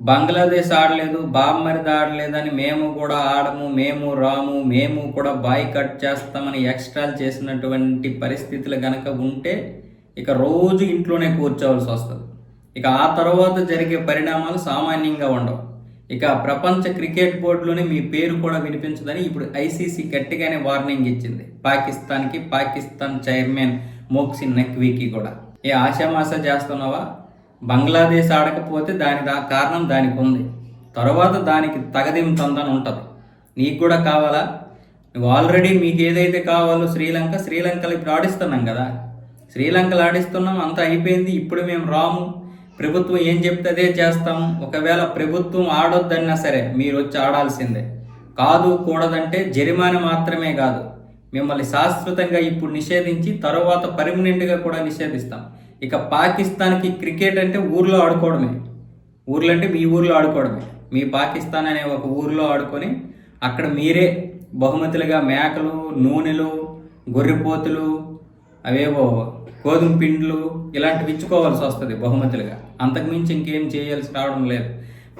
బంగ్లాదేశ్ ఆడలేదు బామ్మరిది ఆడలేదని మేము కూడా ఆడము మేము రాము మేము కూడా బాయ్ కట్ చేస్తామని ఎక్స్ట్రాలు చేసినటువంటి పరిస్థితులు గనక ఉంటే ఇక రోజు ఇంట్లోనే కూర్చోవలసి వస్తుంది. ఇక ఆ తర్వాత జరిగే పరిణామాలు సామాన్యంగా ఉండవు. ఇక ప్రపంచ క్రికెట్ బోర్డులోనే మీ పేరు కూడా వినిపించదని ఇప్పుడు ఐసీసీ గట్టిగానే వార్నింగ్ ఇచ్చింది. పాకిస్తాన్కి పాకిస్తాన్ చైర్మన్ మోక్సిన్ నక్వీకి కూడా. ఏ ఆశామాస చేస్తున్నావా? బంగ్లాదేశ్ ఆడకపోతే దాని దా కారణం దానికి ఉంది. తర్వాత దానికి తగదింతందని ఉంటుంది. నీకు కూడా కావాలా? నువ్వు ఆల్రెడీ మీకు ఏదైతే కావాలో శ్రీలంక శ్రీలంకలు ఇప్పుడు ఆడిస్తున్నాం కదా. శ్రీలంకలో ఆడిస్తున్నాం అంతా అయిపోయింది. ఇప్పుడు మేము రాము. ప్రభుత్వం ఏం చెప్తే అదే చేస్తాం. ఒకవేళ ప్రభుత్వం ఆడొద్దన్నా సరే మీరు వచ్చి ఆడాల్సిందే. కాదు కూడదంటే జరిమానా మాత్రమే కాదు. మిమ్మల్ని శాశ్వతంగా ఇప్పుడు నిషేధించి తర్వాత పర్మనెంట్గా కూడా నిషేధిస్తాం. ఇక పాకిస్తాన్కి క్రికెట్ అంటే ఊర్లో ఆడుకోవడమే. ఊర్లో అంటే మీ ఊర్లో ఆడుకోవడమే. మీ పాకిస్తాన్ అనే ఒక ఊర్లో ఆడుకొని అక్కడ మీరే బహుమతులుగా మేకలు నూనెలు గొర్రెపోతులు అవేవో గోధుమ పిండ్లు ఇలాంటివి ఇచ్చుకోవాల్సి వస్తుంది బహుమతులుగా. అంతకుమించి ఇంకేం చేయాల్సి రావడం లేదు.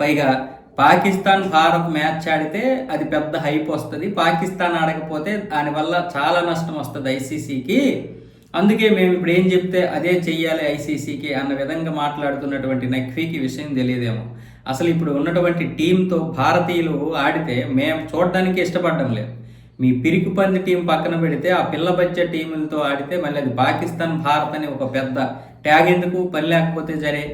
పైగా పాకిస్తాన్ భారత్ మ్యాచ్ ఆడితే అది పెద్ద హైప్ వస్తుంది. పాకిస్తాన్ ఆడకపోతే దానివల్ల చాలా నష్టం వస్తుంది ఐసీసీకి. అందుకే మేము ఇప్పుడు ఏం చెప్తే అదే చెయ్యాలి ఐసీసీకి అన్న విధంగా మాట్లాడుతున్నటువంటి నఖ్వీకి విషయం తెలియదేమో. అసలు ఇప్పుడు ఉన్నటువంటి టీంతో భారతీయులు ఆడితే మేము చూడడానికి ఇష్టపడడం లేదు. మీ పిరికి పంది టీం పక్కన పెడితే ఆ పిల్ల బచ్చ టీములతో ఆడితే మళ్ళీ అది పాకిస్తాన్ భారత్ అని ఒక పెద్ద ట్యాగ్ ఎందుకు? పని లేకపోతే సరే.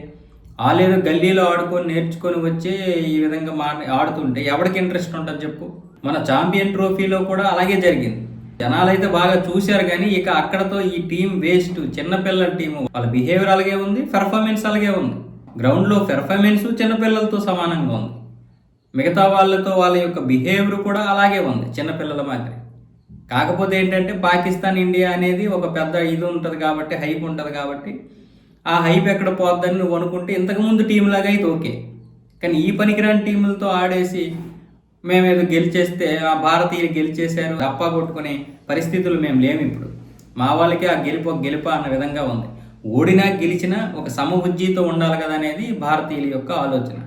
ఆలేదో గల్లీలో ఆడుకొని నేర్చుకొని వచ్చి ఈ విధంగా మా ఆడుతుంటే ఎవరికి ఇంట్రెస్ట్ ఉంటుంది చెప్పు? మన ఛాంపియన్ ట్రోఫీలో కూడా అలాగే జరిగింది. జనాలు అయితే బాగా చూశారు కానీ ఇక అక్కడతో ఈ టీం వేస్ట్. చిన్నపిల్లల టీం వాళ్ళ బిహేవియర్ అలాగే ఉంది పెర్ఫార్మెన్స్ అలాగే ఉంది. గ్రౌండ్లో పెర్ఫార్మెన్స్ చిన్నపిల్లలతో సమానంగా ఉంది. మిగతా వాళ్ళతో వాళ్ళ యొక్క బిహేవియర్ కూడా అలాగే ఉంది చిన్నపిల్లల మాదిరి. కాకపోతే ఏంటంటే పాకిస్తాన్ ఇండియా అనేది ఒక పెద్ద ఇది ఉంటుంది కాబట్టి హైప్ ఉంటుంది కాబట్టి ఆ హైప్ ఎక్కడ పోద్దని నువ్వు అనుకుంటే ఇంతకుముందు టీం లాగా అయితే ఓకే కానీ ఈ పనికిరాని టీములతో ఆడేసి మేమేదో గెలిచేస్తే ఆ భారతీయులు గెలిచేశారు తప్ప కొట్టుకునే పరిస్థితులు మేము లేము ఇప్పుడు. మా వాళ్ళకి ఆ గెలుపు ఒక గెలుప అన్న విధంగా ఉంది. ఓడినా గెలిచినా ఒక సమబుద్ధితో ఉండాలి కదా అనేది భారతీయుల యొక్క ఆలోచన.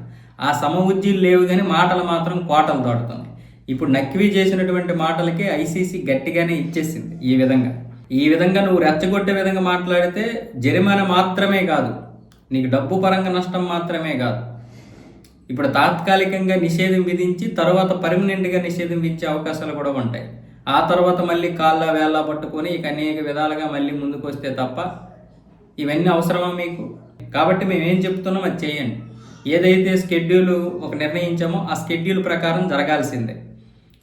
ఆ సమబుద్ధీలు లేవు కానీ మాటలు మాత్రం కోటలు దాటుతుంది. ఇప్పుడు నక్వి చేసినటువంటి మాటలకే ఐసీసీ గట్టిగానే ఇచ్చేసింది ఈ విధంగా. ఈ విధంగా నువ్వు రెచ్చగొట్టే విధంగా మాట్లాడితే జరిమానా మాత్రమే కాదు. నీకు డబ్బు పరంగా నష్టం మాత్రమే కాదు. ఇప్పుడు తాత్కాలికంగా నిషేధం విధించి తర్వాత పర్మనెంట్గా నిషేధం విధించే అవకాశాలు కూడా ఉంటాయి. ఆ తర్వాత మళ్ళీ కాళ్ళ వేళ్ళ పట్టుకొని ఇక అనేక విధాలుగా మళ్ళీ ముందుకు వస్తే తప్ప ఇవన్నీ అవసరమా మీకు? కాబట్టి మేము ఏం చెప్తున్నాం అది చేయండి. ఏదైతే స్కెడ్యూల్ ఒక నిర్ణయించామో ఆ స్కెడ్యూల్ ప్రకారం జరగాల్సిందే.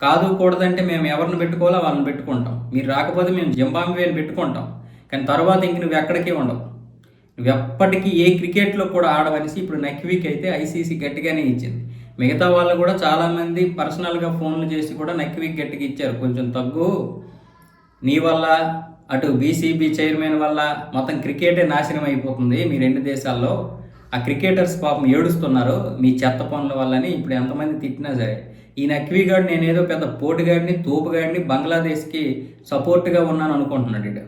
కాదు కూడదంటే మేము ఎవరిని పెట్టుకోవాలో వాళ్ళని పెట్టుకుంటాం. మీరు రాకపోతే మేము జింబాంబేని పెట్టుకుంటాం. కానీ తర్వాత ఇంక నువ్వు ఎక్కడికి ఉండవు. నువ్వు ఎప్పటికీ ఏ క్రికెట్లో కూడా ఆడవలసి ఇప్పుడు నక్వీకి అయితే ఐసీసీ గట్టిగానే ఇచ్చింది. మిగతా వాళ్ళు కూడా చాలామంది పర్సనల్గా ఫోన్లు చేసి కూడా నక్వీకి గట్టిగా ఇచ్చారు. కొంచెం తగ్గు. నీ వల్ల అటు బీసీబీ చైర్మన్ వల్ల మొత్తం క్రికెటే నాశనం అయిపోతుంది. మీ రెండు దేశాల్లో ఆ క్రికెటర్స్ పాపం ఏడుస్తున్నారు. మీ చెత్త పనుల వల్లని ఇప్పుడు ఎంతమంది తిట్టినా సరే. ఈ నక్వీ గాడు నేనేదో పెద్ద పోటుగాడిని తోపుగాడిని బంగ్లాదేశ్కి సపోర్ట్గా ఉన్నాను అనుకుంటున్నాడు ఇటు.